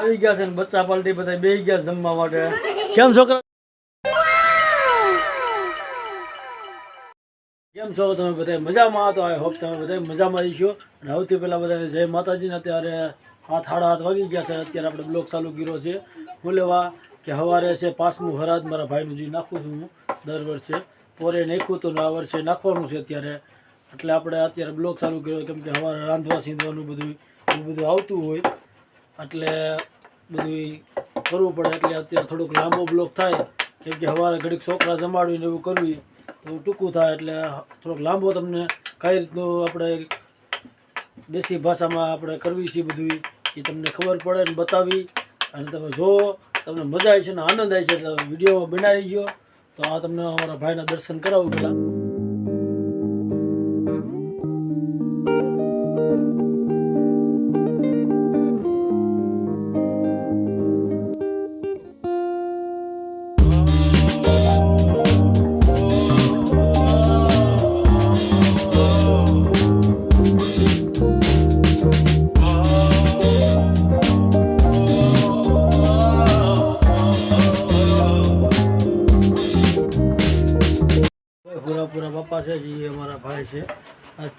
આવી ગયા છે બચ્ચા પાલટી બધા બે ગયા જમવા માટે. કેમ છોકરા કેમ છો તમે બધા મજામાં તો આઈ હોપ તમે બધા મજામાં રહીશો. અને સૌથી પહેલાં બધા જય માતાજીને અત્યારે હાથ હાડા હાથ વાગી ગયા છે. અત્યારે આપણે બ્લોક ચાલુ ગીરો છે. બોલેવા કે સવારે છે પાંચમું હરાજ મારા ભાઈનું જે નાખું છું હું. દર વર્ષે પોરે નાખ્યું તો આ વર્ષે નાખવાનું છે અત્યારે. એટલે આપણે અત્યારે બ્લોક ચાલુ કર્યો કેમ કે હવારે રાંધવા, સીંધવાનું બધું એવું બધું આવતું હોય. એટલે બધું કરવું પડે, એટલે અત્યારે થોડુંક લાંબો બ્લોક થાય. કેમ કે સવારે ઘડીક છોકરા જમાડવીને એવું કરવી, તો ટૂંકું થાય. એટલે થોડોક લાંબો તમને કઈ રીતનું આપણે દેશી ભાષામાં આપણે કરવી છે બધું એ તમને ખબર પડે ને બતાવી. અને તમે જુઓ તમને મજા આવી છે ને આનંદ આવી છે, એટલે વીડિયો બનાવી ગયો. તો આ તમને અમારા ભાઈના દર્શન કરાવું પહેલાં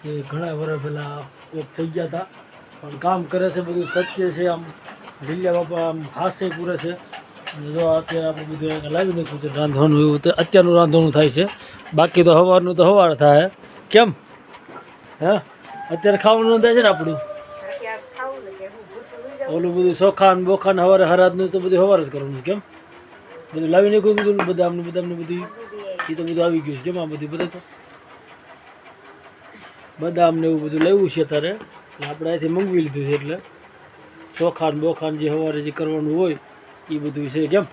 આજથી ઘણા વર્ષ પહેલાં ઓફ થઈ ગયા હતા. પણ કામ કરે છે બધું, સત્ય છે આમ. ઢીલિયા બાપા આમ હાસ્ય પૂરે છે. જો અત્યારે આપણે બધું લાવી નાખ્યું છે રાંધવાનું એવું, તો અત્યારનું રાંધવાનું થાય છે. બાકી તો સવારનું તો સવાર થાય. કેમ? હે? અત્યારે ખાવાનું થાય છે ને આપણું? ઓલું બધું શોખાન બોખાન સવારે હરાજનું તો બધું સવાર જ કરવાનું કેમ? બધું લાવી નાખ્યું બધું બદામને બધા બધું. એ તો બધું આવી ગયું છે. કેમ આ બધું બધા બદામ ને એવું બધું લેવું છે તારે એટલે આપણે અહીંથી મંગવી લીધું છે એટલે ચોખાન બોખાન જે સવારે જે કરવાનું હોય એ બધું છે કેમ?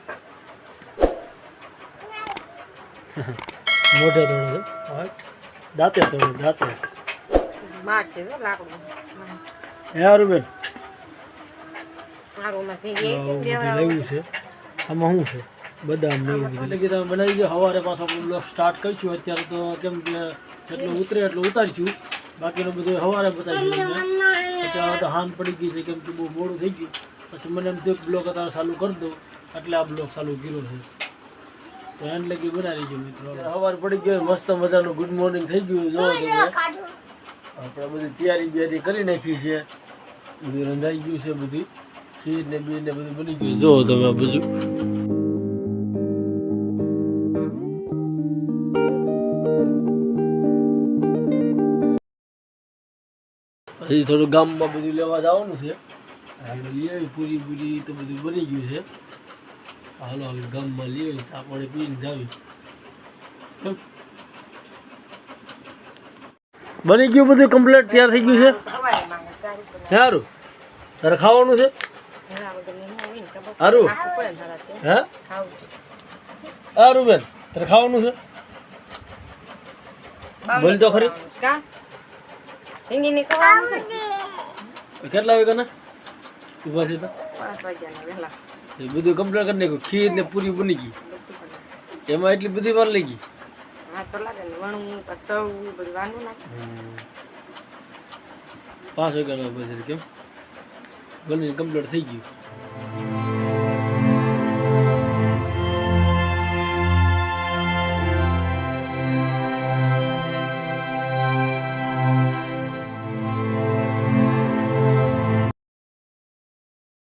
મોઢે તોડે છે. દાંતે તોડે દાંતે. હે હારું બેન લેવું છે. આમાં શું છે? બદામ એટલે કે તમે બનાવી દો. સવારે પાછો બ્લોગ સ્ટાર્ટ કરીશું. અત્યારે તો કેમ કે જેટલું ઉતરે એટલું ઉતારીશું. બાકીનું બધું સવારે બતાવીશું અત્યારે તો હાન પડી ગઈ છે કેમ કે બહુ મોડું થઈ ગયું. પછી મને એમ થયું બ્લોગ અત્યારે ચાલુ કરી દો એટલે આ બ્લોગ ચાલુ કર્યો છે. તો એને લગી બનાવી છે મિત્રો. સવાર પડી ગયો મસ્ત મજાનું ગુડ મોર્નિંગ થઈ ગયું જો તમે આપણે બધી તૈયારી બિયારી કરી નાખી છે. બધું રંધાઈ ગયું છે બધી. ખીર ને બીજ ને બધું બની ગયું જો તમે આ બધું હજી થોડું ગામમાં બધું લેવા જવાનું છે. હાલો લઈ આવી, પૂરી પૂરી તો બધું બની ગયું છે. હાલો હવે ગામમાં લઈ આવી, ચા પાણી પીને જાવી બની ગયું બધું કમ્પ્લીટ તૈયાર થઈ ગયું છે? સારું. તારે ખાવાનું છે? સારું. હે? સારું બેન. તારે ખાવાનું છે? બોલ તો ખરી. રીંગણીને ખવડાવવાનું છે કેટલા વાગ્યાના ઊભા છે તો? પાંચ વાગ્યાના વહેલા. એ બધું કમ્પ્લીટ કરી નાખ્યું. ખીર ને પૂરી બની ગઈ. એમાં એટલી બધી વાર લઈ ગઈ હા તો લાગે ને વણું એ બધું વાંધું નાખે પાંચ વાગ્યાનો છે કેમ? બની કમ્પ્લીટ થઈ ગયું.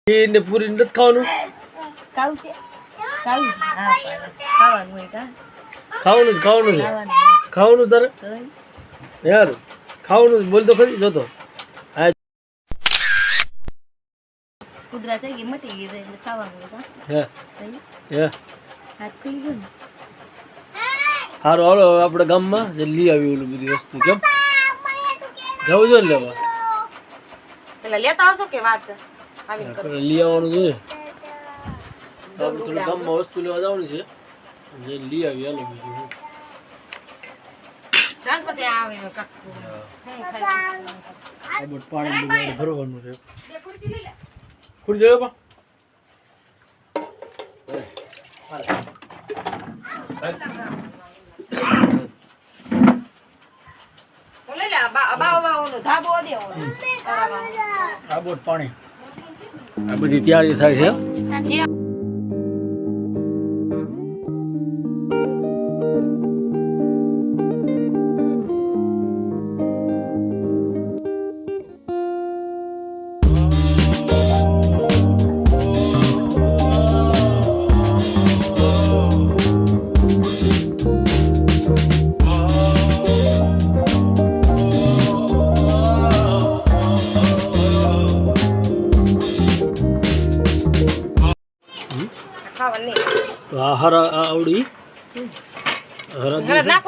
ખીર ને પૂરી નથી ખાવાનું? ખાવું છે. ખાવું ખાવાનું હોય કા ખાવાનું ખાવાનું તારે? યાર ખાવાનું બોલ તો ખરી જોતો હા કુદરા થઈ ગઈ મટી ગઈ એટલે ખાવાનું કા હે. હે. હાથ ખુલી ગયો ને. સારું હાલો હવે આપણે ગામમાં જે લઈ આવી ઓલું બધી વસ્તુ કેમ? જવું જોઈએ ને લેવા? પેલા લેતા આવશો કે વાર છે? લઈ આવવાનું છે. આપણે થોડું ગામમાં વસ્તુ લેવા જવાનું છે. જે લઈ આવી હાલો બીજું પાણી ભરવાનું છે. ખુરશી લે. પા. લઈ લે બા ધાબો દેવો તરામાં. પાણી. આ બધી તૈયારી થાય છે.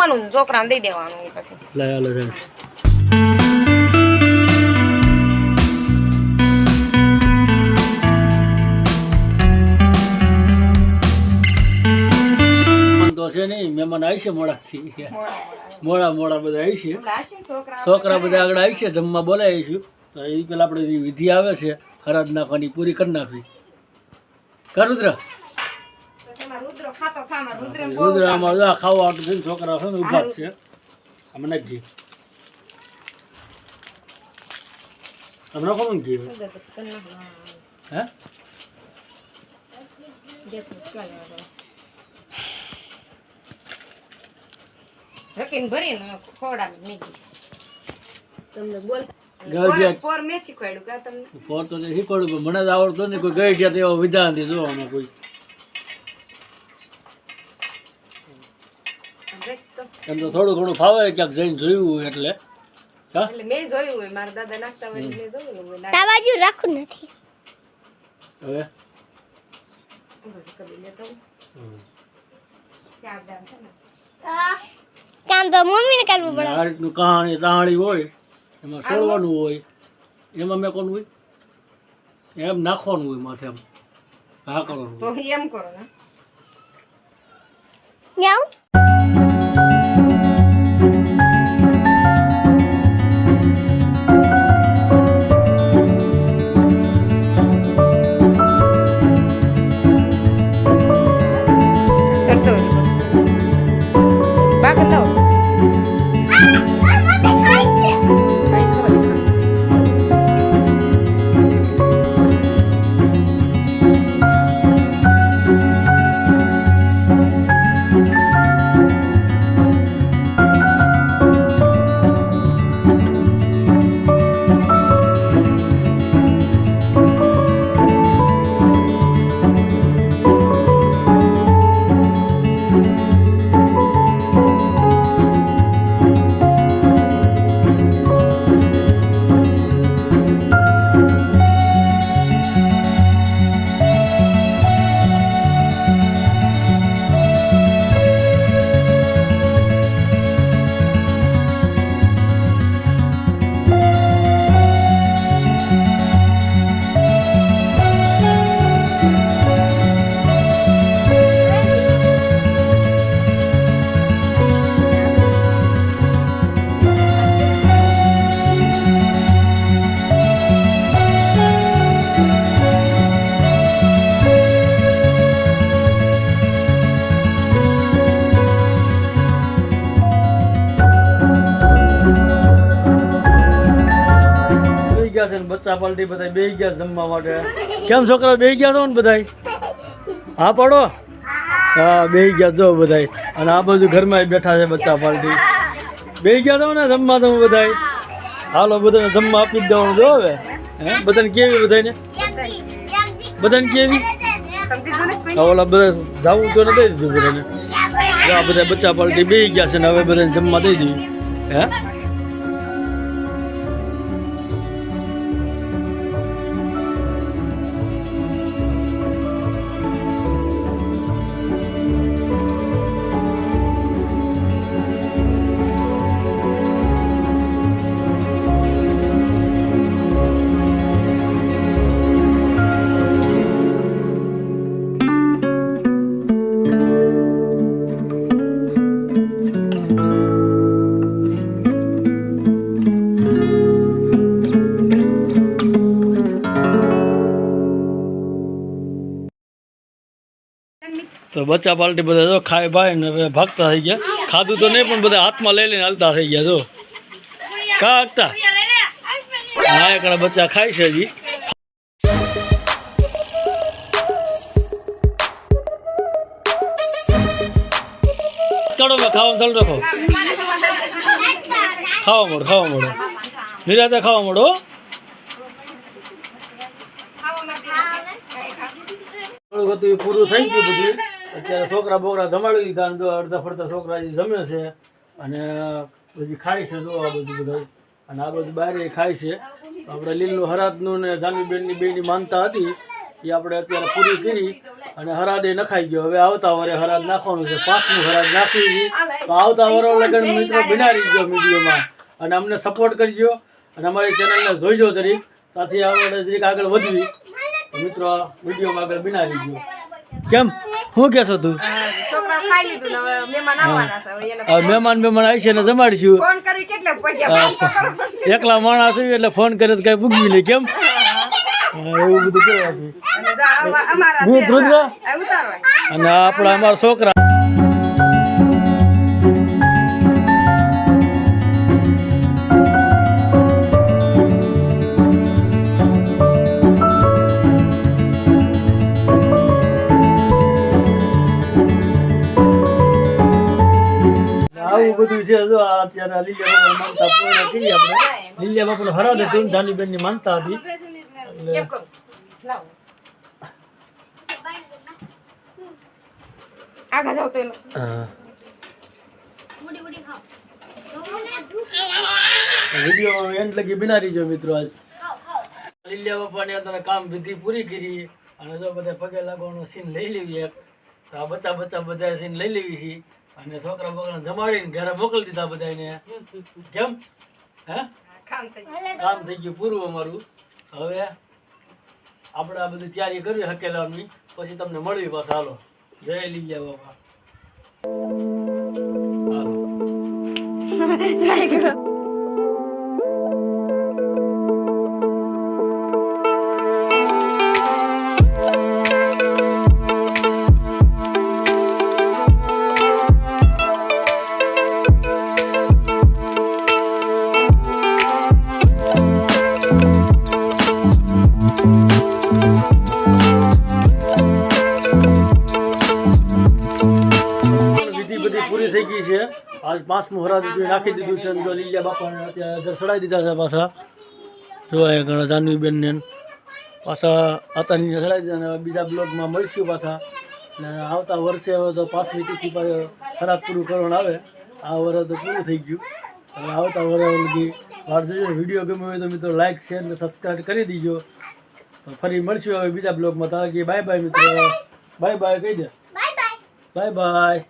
નાખવાનું છોકરાને દઈ દેવાનું પછી. લઈ તો છે નહીં મહેમાન આવી છે મોડાથી. મોડા મોડા બધા આવી છે. છોકરા છોકરા બધા આગળ આવી છે જમવા બોલાવીશું તો એ પેલા આપણે વિધિ આવે છે હરાજ નાખવાની પૂરી કરી નાખવી. કર ખાતો થા માં બહુ રુદ્ર જો ખાવા આવતું થઈને છોકરા છે ને ઊભા છે. અમે નાખી તમને કોણ કહે રુદ્ર તો હે દેખો, ચાલે હવે. રકીને ભરીને ખવડાવી મેગી તમને બોલ. પોર- પોર મેં શીખવાડ્યું કા તમને પોર તો નહીં મને જ આવડતો ને કોઈ ગઈ ગયા તેવા એવો વિધાન નથી જો કોઈ આમ દેખ તો. એમ તો થોડું ઘણું ફાવે ક્યાંક જઈને જોયું હોય એટલે એટલે મેં જોયું હોય મારા દાદા નાખતા હોય મેં જોયું હોય તા બાજુ રાખું નથી. હવે? બધું કરી લેતો હું. હમ. ચાર દામ છે ને કામ તો મમ્મીને કરવું પડે. આ કહાણી તાહાણી હોય એમાં સોડવાનું હોય એમાં મેં કોનું હોય? એમ નાખવાનું હોય માથે એમ. હા કરવાનું એમ કરો ને. ગયા છે બચ્ચા પાલટી બધા બે ગયા જમવા માટે. કેમ છોકરા બે ગયા છો ને બધાય? હા, પાડો. હા બે ગયા જો બધાય. અને આ બાજુ ઘરમાં બેઠા છે બચ્ચા પાલટી. બે ગયા છો ને જમવા તમે બધાય? હાલો, બધાને જમવા આપી જ દેવાનું જો હવે. હે? બધાને કેવી બધાને બધાને કેવી? ઓલા બધા જવું તો દઈ દીધું બધાને. બધા બચ્ચા પાલટી બે ગયા છે ને હવે બધાને જમવા દઈ દીધું. હે? તો બચ્ચા પાલટી બધા જો ખાઈ ભાઈ ને હવે ભાગતા થઈ ગયા. ખાધું તો નહીં પણ બધા હાથમાં લઈ લઈને હાલતા થઈ ગયા જો. કા આગતા હા એકડા બચ્ચા ખાય છે હજી. ચડો મેં ખાવા ચાલુ રાખો. ખાવા મળો ખાવા મળો. નિરાતે ખાવા મળો પૂરું થઈ ગયું બધું. અત્યારે છોકરા બોકરા જમાડી લીધા જો અડધા ફરતા છોકરા હજી જમે છે અને બધી ખાય છે જો આ બધું બધા. અને આ બધું બહાર ખાય છે. આપણે લીલું હરાદનું ને જાનવીબેનની બેની માનતા હતી. એ આપણે અત્યારે પૂરી કરી અને હરાદ એ નખાઈ ગયો. હવે આવતા વરે હરાદ નાખવાનું છે. પાંચમું હરાદ નાખી છે. તો આવતા વરો લગન મિત્રો બનાવી ગયો મીડિયોમાં અને અમને સપોર્ટ કરજો. અને અમારી ચેનલને જોઈજો તરીક ત્યાંથી આપણે તરીક આગળ વધવી. મિત્રો વિડીયોમાં આગળ બનાવી ગયો. કેમ? શું કહેશો તું? મહેમાન મહેમાન આવી છે ને જમાડીશું. હા, એકલા માણસ એટલે ફોન કરે તો કઈ પૂગી નહીં કેમ? એવું બધું કહેવાય અને આપણા અમારા છોકરા. બધું છે જો અત્યારે લીલિયા બાપાની માનતા પૂર્ણ કરી આપણે. લીલિયા બાપાનું હરાદ હતું. જાનીબેન માનતા હતી કેમ કરું? લાવો. આગળ જાવ તો વીડિયો એન્ડ લગી બિનારી જો મિત્રો આજ. લીલિયા બાપાની અત્યારે કામ વિધિ પૂરી કરી. અને જો બધા પગે લાગવાનો સીન લઈ લેવી એક. તો આ બચ્ચા બચ્ચા બધા સીન લઈ લેવી છે. અને છોકરા બોકરા જમાડીને ઘરે મોકલી દીધા બધાને કેમ? હે? કામ થઈ ગયું. કામ થઈ ગયું પૂરું અમારું. હવે આપણે આ બધી તૈયારી કરવી હકેલાની. પછી તમને મળવી પાછા. હાલો. જય ગયા બાપા. હાલો. પાંચમું હરા દીધું નાખી દીધું છે અને જો લીલા બાપાને અત્યારે ઘર ચડાવી દીધા છે પાછા. જો એ ઘણા જાનવી બેનને પાછા આતાની ચડાવી દીધા અને બીજા બ્લોગમાં મળીશું પાછા. ને આવતા વર્ષે હવે તો પાંચમી તિથિ ખરાબ પૂરું કરવાનું આવે. આ વર્ષ તો પૂરું થઈ ગયું. હવે આવતા વર્ષ વાર વીડિયો ગમ્યો હોય તો મિત્રો લાઇક શેર ને સબસ્ક્રાઈબ કરી દીજો. ફરી મળશું હવે બીજા બ્લોગમાં. તારા બાય બાય મિત્રો. બાય બાય કહી દે. Bye bye